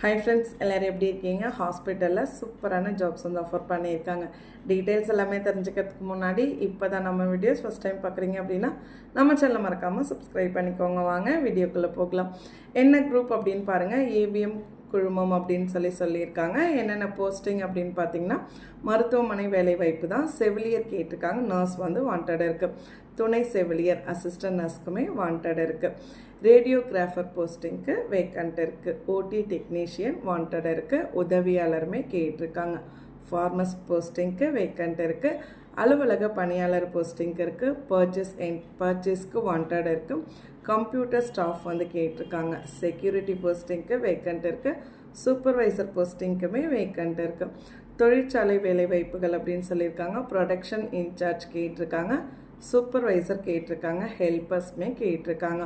Hi friends எல்லோரும் எப்படி இருக்கீங்க? ஹாஸ்பிட்டலில் சூப்பரான ஜாப்ஸ் வந்து ஆஃபர் பண்ணியிருக்காங்க. டீட்டெயில்ஸ் எல்லாமே தெரிஞ்சுக்கிறதுக்கு முன்னாடி இப்போ தான் நம்ம வீடியோஸ் ஃபஸ்ட் டைம் பார்க்குறீங்க அப்படின்னா நம்ம சேனலை மறக்காமல் சப்ஸ்கிரைப் பண்ணிக்கோங்க. வாங்க வீடியோக்குள்ளே போகலாம். என்ன குரூப் அப்படின்னு பாருங்கள் ஏவிஎம் குழுமம் அப்படின்னு சொல்லி சொல்லியிருக்காங்க. என்னென்ன போஸ்டிங் அப்படின்னு பார்த்தீங்கன்னா மருத்துவமனை வேலைவாய்ப்பு தான் செவிலியர் கேட்டிருக்காங்க. நர்ஸ் வந்து வாண்டட் இருக்குது துணை செவிலியர் அசிஸ்டன்ட் நர்ஸ்க்குமே வாண்டட் இருக்குது ரேடியோகிராஃபர் போஸ்டிங்க்கு வேக்கண்ட் இருக்குது ஓடி டெக்னீஷியன் வாண்டட் இருக்குது உதவியாளருமே கேட்டிருக்காங்க. ஃபார்மஸ் போஸ்டிங்க்கு வேக்கண்ட் இருக்குது அலுவலக பணியாளர் போஸ்டிங்க்கு இருக்குது பர்ச்சேஸ் என் பர்ச்சேஸ்க்கு வாண்டட் இருக்குது கம்ப்யூட்டர் ஸ்டாஃப் வந்து கேட்டிருக்காங்க. செக்யூரிட்டி போஸ்டிங்க்கு வேக்கண்ட் இருக்குது சூப்பர்வைசர் போஸ்டிங்க்குமே வேக்கண்ட் இருக்குது தொழிற்சாலை வேலைவாய்ப்புகள் அப்படின்னு சொல்லியிருக்காங்க. ப்ரொடக்ஷன் இன்சார்ஜ் கேட்டிருக்காங்க. சூப்பர்வைசர் கேட்டிருக்காங்க. ஹெல்பர்ஸ்மே கேட்டிருக்காங்க.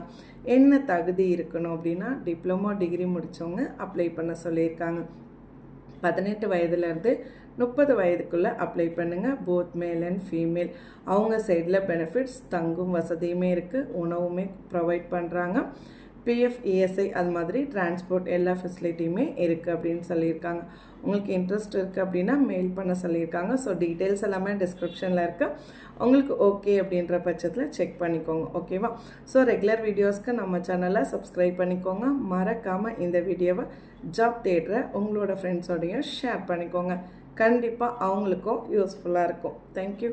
என்ன தகுதி இருக்கணும் அப்படின்னா டிப்ளமோ டிகிரி முடித்தவங்க அப்ளை பண்ண சொல்லியிருக்காங்க. பதினெட்டு வயதுலேருந்து முப்பது வயதுக்குள்ளே அப்ளை பண்ணுங்கள் போத் மேல் அண்ட் ஃபீமேல் அவங்க சைடில் பெனிஃபிட்ஸ் தங்கும் வசதியுமே இருக்குது உணவுமே ப்ரொவைட் பண்ணுறாங்க பிஎஃப் இஎஸ்ஐ அது மாதிரி டிரான்ஸ்போர்ட் எல்லா ஃபெசிலிட்டியுமே இருக்குது அப்படின்னு சொல்லியிருக்காங்க. உங்களுக்கு இன்ட்ரெஸ்ட் இருக்குது அப்படின்னா மெயில் பண்ண சொல்லியிருக்காங்க. ஸோ டீட்டெயில்ஸ் எல்லாமே டிஸ்கிரிப்ஷனில் இருக்குது உங்களுக்கு ஓகே அப்படின்ற பட்சத்தில் செக் பண்ணிக்கோங்க. ஓகேவா ஸோ ரெகுலர் வீடியோஸ்க்கு நம்ம சேனலை சப்ஸ்கிரைப் பண்ணிக்கோங்க. மறக்காமல் இந்த வீடியோவை ஜாப் தேடுற உங்களோட ஃப்ரெண்ட்ஸோடையும் ஷேர் பண்ணிக்கோங்க. கண்டிப்பாக அவங்களுக்கும் யூஸ்ஃபுல்லாக இருக்கும். தேங்க்யூ